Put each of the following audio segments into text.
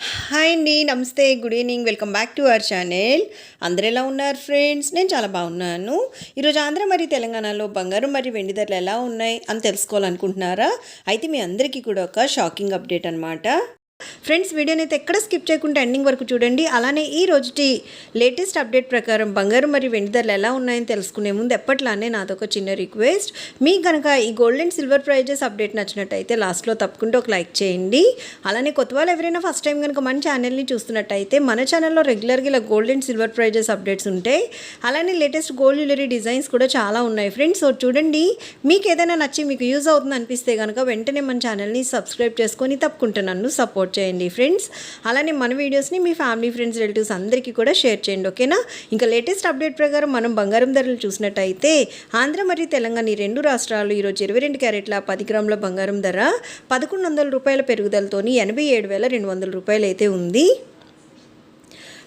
Hi అండి నమస్తే good evening welcome back to our channel అందరు ఎలా ఉన్నారు ఫ్రెండ్స్ నేను చాలా బాగున్నాను. ఈరోజు ఆంధ్ర మరియు తెలంగాణలో బంగారం మరియు వెండి ధరలు ఎలా ఉన్నాయి అని తెలుసుకోవాలనుకుంటున్నారా? అయితే మీ అందరికీ కూడా ఒక షాకింగ్ అప్డేట్ అనమాట ఫ్రెండ్స్ వీడియోని అయితే ఎక్కడ స్కిప్ చేయకుండా ఎండింగ్ వరకు చూడండి. అలానే ఈ రోజుటి లేటెస్ట్ అప్డేట్ ప్రకారం బంగారం మరియు వెండి ధరలు ఎలా ఉన్నాయని తెలుసుకునే ముందు ఎప్పట్లానే నాదొక చిన్న రిక్వెస్ట్. మీకు కనుక ఈ gold and silver prizes update నచ్చినట్టయితే లాస్ట్లో తప్పకుండా ఒక లైక్ చేయండి. అలానే కొత్త వాళ్ళు ఎవరైనా ఫస్ట్ టైం కనుక మన ఛానల్ని చూస్తున్నట్టయితే మన ఛానల్లో రెగ్యులర్గా ఇలా gold and silver prizes updates ఉంటాయి అలానే లేటెస్ట్ గోల్డ్ జ్యువెలరీ డిజైన్స్ కూడా చాలా ఉన్నాయి ఫ్రెండ్స్. సో చూడండి మీకు ఏదైనా నచ్చి మీకు యూజ్ అవుతుంది అనిపిస్తే కనుక వెంటనే మన ఛానల్ని సబ్స్క్రైబ్ చేసుకొని తప్పకుండా నన్ను సపోర్ట్ చేయండి ఫ్రెండ్స్. అలానే మన వీడియోస్ని మీ ఫ్యామిలీ ఫ్రెండ్స్ రిలేటివ్స్ అందరికీ కూడా షేర్ చేయండి ఓకేనా? ఇంకా లేటెస్ట్ అప్డేట్ ప్రకారం మనం బంగారం ధరలు చూసినట్టయితే ఆంధ్ర మరియు తెలంగాణ ఈ రెండు రాష్ట్రాలు ఈరోజు ఇరవై రెండు క్యారెట్ల పది గ్రాముల బంగారం ధర పదకొండు వందల రూపాయల పెరుగుదలతోని ఎనభై ఏడు వేల రెండు వందల రూపాయలు అయితే ఉంది.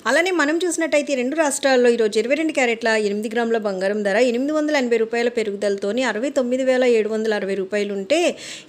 అలానే మనం చూసినట్టయితే రెండు రాష్ట్రాల్లో ఈరోజు ఇరవై రెండు క్యారెట్ల ఎనిమిది గ్రాముల బంగారం ధర ఎనిమిది వందల ఎనభై రూపాయల పెరుగుదలతోని అరవై తొమ్మిది వేల ఏడు వందల అరవై రూపాయలు ఉంటే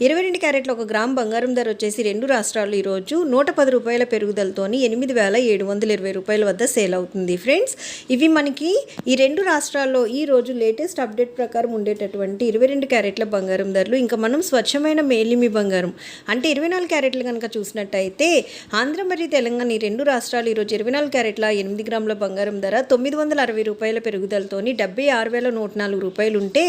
ఇరవై రెండు క్యారెట్ల ఒక గ్రామ్ బంగారం ధర వచ్చేసి రెండు రాష్ట్రాల్లో ఈరోజు నూట పది రూపాయల పెరుగుదలతోని ఎనిమిది వేల ఏడు వందల ఇరవై రూపాయల వద్ద సేల్ అవుతుంది. ఫ్రెండ్స్ ఇవి మనకి ఈ రెండు రాష్ట్రాల్లో ఈ రోజు లేటెస్ట్ అప్డేట్ ప్రకారం ఉండేటటువంటి ఇరవై రెండు క్యారెట్ల బంగారం ధరలు ఇంకా మనం స్వచ్ఛమైన మేలిమి బంగారం అంటే ఇరవై నాలుగు క్యారెట్లు కనుక చూసినట్టయితే ఆంధ్ర మరియు తెలంగాణ ఈ రెండు రాష్ట్రాలు ఈరోజు ఇరవై నాలుగు క్యారెట్ క్యారెట్ల ఎనిమిది గ్రాముల బంగారం ధర తొమ్మిది వందల అరవై రూపాయల పెరుగుదలతోని డెబ్బై ఆరు వేల నూట నాలుగు రూపాయలు ఉంటే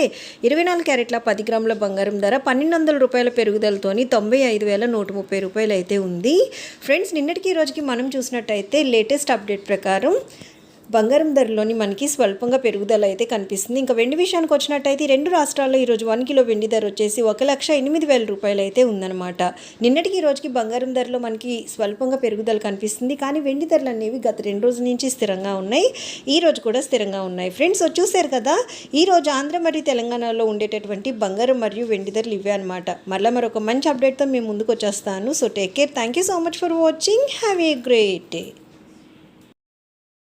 ఇరవై నాలుగు క్యారెట్ల పది గ్రాముల బంగారం ధర పన్నెండు వందల రూపాయల పెరుగుదలతోని తొంభై ఐదు వేల నూట ముప్పై రూపాయలు అయితే ఉంది. ఫ్రెండ్స్ నిన్నటికి ఈ రోజుకి మనం చూసినట్టయితే లేటెస్ట్ అప్డేట్ ప్రకారం బంగారం ధరలోని మనకి స్వల్పంగా పెరుగుదల అయితే కనిపిస్తుంది. ఇంకా వెండి విషయానికి వచ్చినట్టయితే రెండు రాష్ట్రాల్లో ఈరోజు వన్ కిలో వెండి ధర వచ్చేసి ఒక లక్ష ఎనిమిది వేల రూపాయలు అయితే ఉందన్నమాట. నిన్నటికి ఈ రోజుకి బంగారం ధరలో మనకి స్వల్పంగా పెరుగుదల కనిపిస్తుంది. కానీ వెండి ధరలు అనేవి గత రెండు రోజుల నుంచి స్థిరంగా ఉన్నాయి. ఈ రోజు కూడా స్థిరంగా ఉన్నాయి. ఫ్రెండ్స్ చూశారు కదా ఈ రోజు ఆంధ్ర మరియు తెలంగాణలో ఉండేటటువంటి బంగారం మరియు వెండి ధరలు ఇవే అనమాట మళ్ళీ మరొక మంచి అప్డేట్తో మేము ముందుకు వచ్చేస్తాను. So take care. Thank you so much for watching. Have a great day.